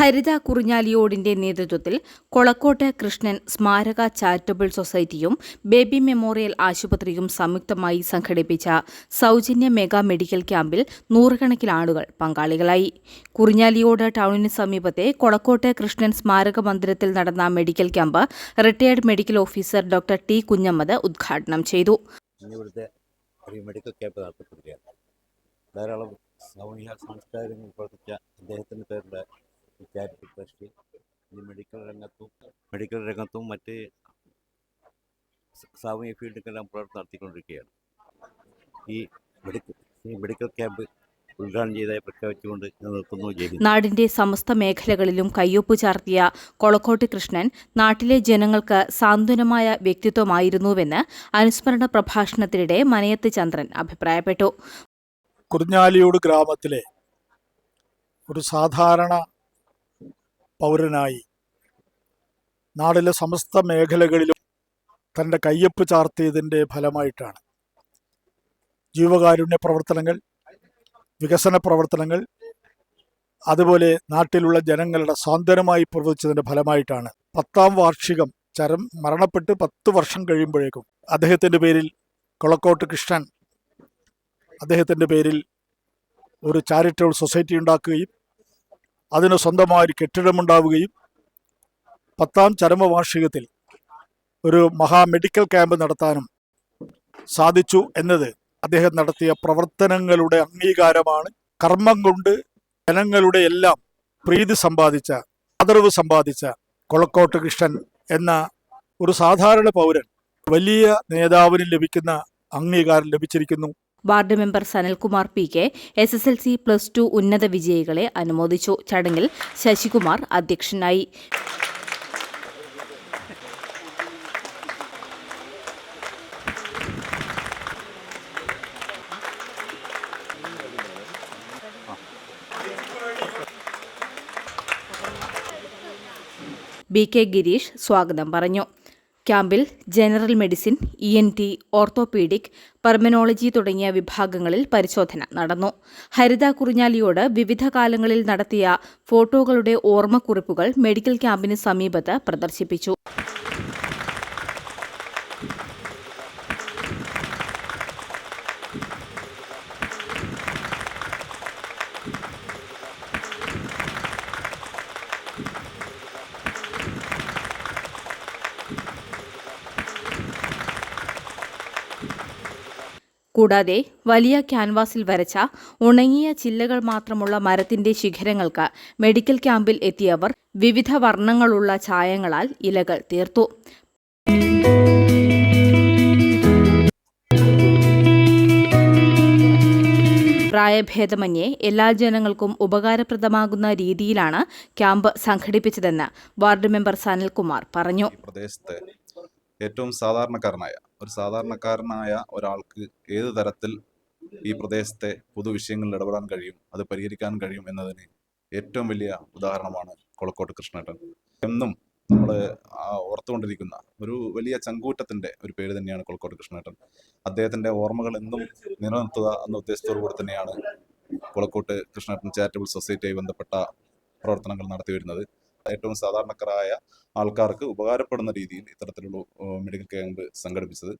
ഹരിത കുറിഞ്ഞാലിയോടിന്റെ നേതൃത്വത്തിൽ കൊളക്കോട്ടെ കൃഷ്ണൻ സ്മാരക charitable സൊസൈറ്റിയും baby memorial ആശുപത്രിയും സംയുക്തമായി സംഘടിപ്പിച്ച സൗജന്യ മെഗാ മെഡിക്കൽ ക്യാമ്പിൽ നൂറുകണക്കിന് ആളുകൾ പങ്കാളികളായി. കുറിഞ്ഞാലിയോട് ടൗണിന് സമീപത്തെ കൊളക്കോട്ടെ കൃഷ്ണൻ സ്മാരക മന്ദിരത്തിൽ നടന്ന medical camp retired medical officer doctor T Kunhammad ഉദ്ഘാടനം ചെയ്തു. മെഡിക്കൽ ക്യാമ്പ് നടത്തപ്പെടുകയാണ് ധാരാളം സാമൂഹിക സാംസ്കാരിക പ്രവർത്തിച്ച അദ്ദേഹത്തിന്റെ പേരിൽ ചാരിറ്റി ട്രസ്റ്റ് ഇനി മെഡിക്കൽ രംഗത്തും മെഡിക്കൽ രംഗത്തും മറ്റ് സാമൂഹ്യ സാമൂഹിക ഫീൽഡിലെല്ലാം പ്രവർത്തനം നടത്തിക്കൊണ്ടിരിക്കുകയാണ്. ഈ മെഡിക്കൽ ഈ മെഡിക്കൽ ക്യാമ്പ് ഉദ്ഘാടനം ചെയ്തതായി പ്രഖ്യാപിച്ചുകൊണ്ട് നിർത്തുന്നു. നാടിന്റെ സമസ്ത മേഖലകളിലും കയ്യൊപ്പ് ചാർത്തിയ കൊളക്കോട്ട് കൃഷ്ണൻ നാട്ടിലെ ജനങ്ങൾക്ക് സാന്ത്വനമായ വ്യക്തിത്വമായിരുന്നുവെന്ന് അനുസ്മരണ പ്രഭാഷണത്തിനിടെ മനയത്ത് ചന്ദ്രൻ അഭിപ്രായപ്പെട്ടു. കുറിഞ്ഞാലിയോട് ഗ്രാമത്തിലെ ഒരു സാധാരണ പൗരനായി. നാടിലെ സമസ്ത മേഖലകളിലും തന്റെ കയ്യൊപ്പ് ചാർത്തിയതിന്റെ ഫലമായിട്ടാണ്. ജീവകാരുണ്യ പ്രവർത്തനങ്ങൾ വികസന പ്രവർത്തനങ്ങൾ അതുപോലെ നാട്ടിലുള്ള ജനങ്ങളുടെ സ്വാതന്ത്ര്യമായി പ്രവർത്തിച്ചതിന്റെ ഫലമായിട്ടാണ്. പത്താം വാർഷികം ചരം മരണപ്പെട്ട് പത്ത് വർഷം കഴിയുമ്പോഴേക്കും അദ്ദേഹത്തിന്റെ പേരിൽ കൊളക്കോട്ട് കൃഷ്ണൻ അദ്ദേഹത്തിന്റെ പേരിൽ ഒരു ചാരിറ്റബിൾ സൊസൈറ്റി ഉണ്ടാക്കുകയും അതിന് സ്വന്തമായ ഒരു കെട്ടിടമുണ്ടാവുകയും പത്താം ചരമവാർഷികത്തിൽ ഒരു മഹാ മെഡിക്കൽ ക്യാമ്പ് നടത്താനും സാധിച്ചു എന്നത് അദ്ദേഹം നടത്തിയ പ്രവർത്തനങ്ങളുടെ അംഗീകാരമാണ്. കർമ്മം കൊണ്ട് ജനങ്ങളുടെ എല്ലാം പ്രീതി സമ്പാദിച്ച ആദരവ് സമ്പാദിച്ച കൊളക്കോട്ട് കൃഷ്ണൻ എന്ന ഒരു സാധാരണ പൗരൻ വലിയ നേതാവിന് ലഭിക്കുന്ന അംഗീകാരം ലഭിച്ചിരിക്കുന്നു. Ward member Sanalkumar P K S S L C plus two ഉന്നത വിജയികളെ അനുമോദിച്ചു. ചടങ്ങിൽ ശശികുമാർ അധ്യക്ഷനായി. ബി കെ ഗിരീഷ് സ്വാഗതം പറഞ്ഞു. ക്യാമ്പിൽ general medicine E N T orthopaedic pulmonology തുടങ്ങിയ വിഭാഗങ്ങളിൽ പരിശോധന നടന്നു. ഹരിത കുറിഞ്ഞാലിയോട് വിവിധ കാലങ്ങളിൽ നടത്തിയ ഫോട്ടോകളുടെ ഓർമ്മക്കുറിപ്പുകൾ മെഡിക്കൽ ക്യാമ്പിന് സമീപത്ത് പ്രദർശിപ്പിച്ചു. കൂടാതെ വലിയ ക്യാൻവാസിൽ വരച്ച ഉണങ്ങിയ ചില്ലകൾ മാത്രമുള്ള മരത്തിന്റെ ശിഖരങ്ങൾക്ക് മെഡിക്കൽ ക്യാമ്പിൽ എത്തിയവർ വിവിധ വർണങ്ങളുള്ള ചായങ്ങളാൽ ഇലകൾ തീർത്തു. പ്രായഭേദമന്യേ എല്ലാ ജനങ്ങൾക്കും ഉപകാരപ്രദമാകുന്ന രീതിയിലാണ് ക്യാമ്പ് സംഘടിപ്പിച്ചതെന്ന് വാർഡ് മെമ്പർ സനൽകുമാർ പറഞ്ഞു. ഏറ്റവും സാധാരണക്കാരനായ ഒരു സാധാരണക്കാരനായ ഒരാൾക്ക് ഏത് തരത്തിൽ ഈ പ്രദേശത്തെ പൊതു വിഷയങ്ങളിൽ ഇടപെടാൻ കഴിയും അത് പരിഹരിക്കാൻ കഴിയും എന്നതിന് ഏറ്റവും വലിയ ഉദാഹരണമാണ് കൊളക്കോട്ട് കൃഷ്ണേട്ടൻ. എന്നും നമ്മൾ ഓർത്തുകൊണ്ടിരിക്കുന്ന ഒരു വലിയ ചങ്കൂറ്റത്തിന്റെ ഒരു പേര് തന്നെയാണ് കൊളക്കോട്ട് കൃഷ്ണേട്ടൻ. അദ്ദേഹത്തിന്റെ ഓർമ്മകൾ എന്നും നിലനിർത്തുക എന്ന ഉദ്ദേശത്തോടു കൂടി തന്നെയാണ് കൊളക്കോട്ട് കൃഷ്ണേട്ടൻ ചാരിറ്റബിൾ സൊസൈറ്റിയായി ബന്ധപ്പെട്ട പ്രവർത്തനങ്ങൾ നടത്തി വരുന്നത്. ഏറ്റവും സാധാരണക്കാരായ ആൾക്കാർക്ക് ഉപകാരപ്പെടുന്ന രീതിയിൽ ഇത്തരത്തിലുള്ള മെഡിക്കൽ ക്യാമ്പ് സംഘടിപ്പിച്ചത്.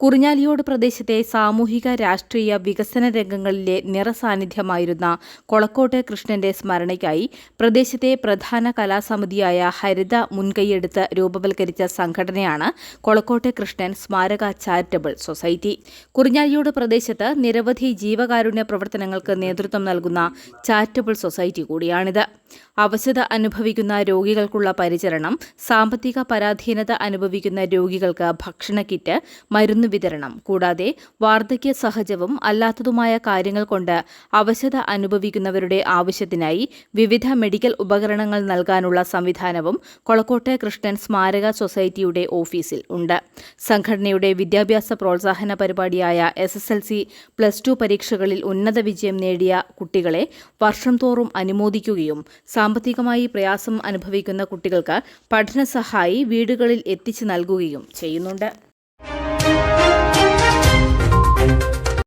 കുറിഞ്ഞാലിയോട് പ്രദേശത്തെ സാമൂഹിക രാഷ്ട്രീയ വികസന രംഗങ്ങളിലെ നിറസാന്നിധ്യമായിരുന്ന കൊളക്കോട്ടെ കൃഷ്ണന്റെ സ്മരണയ്ക്കായി പ്രദേശത്തെ പ്രധാന കലാസമിതിയായ ഹരിത മുൻകൈയെടുത്ത് രൂപവൽക്കരിച്ച സംഘടനയാണ് കൊളക്കോട്ടെ കൃഷ്ണൻ സ്മാരക ചാരിറ്റബിൾ സൊസൈറ്റി. കുറിഞ്ഞാലിയോട് പ്രദേശത്ത് നിരവധി ജീവകാരുണ്യ പ്രവർത്തനങ്ങൾക്ക് നേതൃത്വം നൽകുന്ന ചാരിറ്റബിൾ സൊസൈറ്റി കൂടിയാണിത്. അവശത അനുഭവിക്കുന്ന രോഗികൾക്കുള്ള പരിചരണം സാമ്പത്തിക പരാധീനത അനുഭവിക്കുന്ന രോഗികൾക്ക് ഭക്ഷണ കിറ്റ് മരുന്ന് വിതരണം. കൂടാതെ വാർദ്ധക്യ സഹജവും അല്ലാത്തതുമായ കാര്യങ്ങൾ കൊണ്ട് അവശത അനുഭവിക്കുന്നവരുടെ ആവശ്യത്തിനായി വിവിധ മെഡിക്കൽ ഉപകരണങ്ങൾ നൽകാനുള്ള സംവിധാനവും കൊളക്കോട്ടെ കൃഷ്ണൻ സ്മാരക സൊസൈറ്റിയുടെ ഓഫീസിൽ ഉണ്ട്. സംഘടനയുടെ വിദ്യാഭ്യാസ പ്രോത്സാഹന പരിപാടിയായ S S L C plus two പരീക്ഷകളിൽ ഉന്നത വിജയം നേടിയ കുട്ടികളെ വർഷം തോറും അനുമോദിക്കുകയും സാമ്പത്തികമായി പ്രയാസം അനുഭവിക്കുന്ന കുട്ടികൾക്ക് പഠന സഹായി വീടുകളിൽ എത്തിച്ചു നൽകുകയും ചെയ്യുന്നുണ്ട്.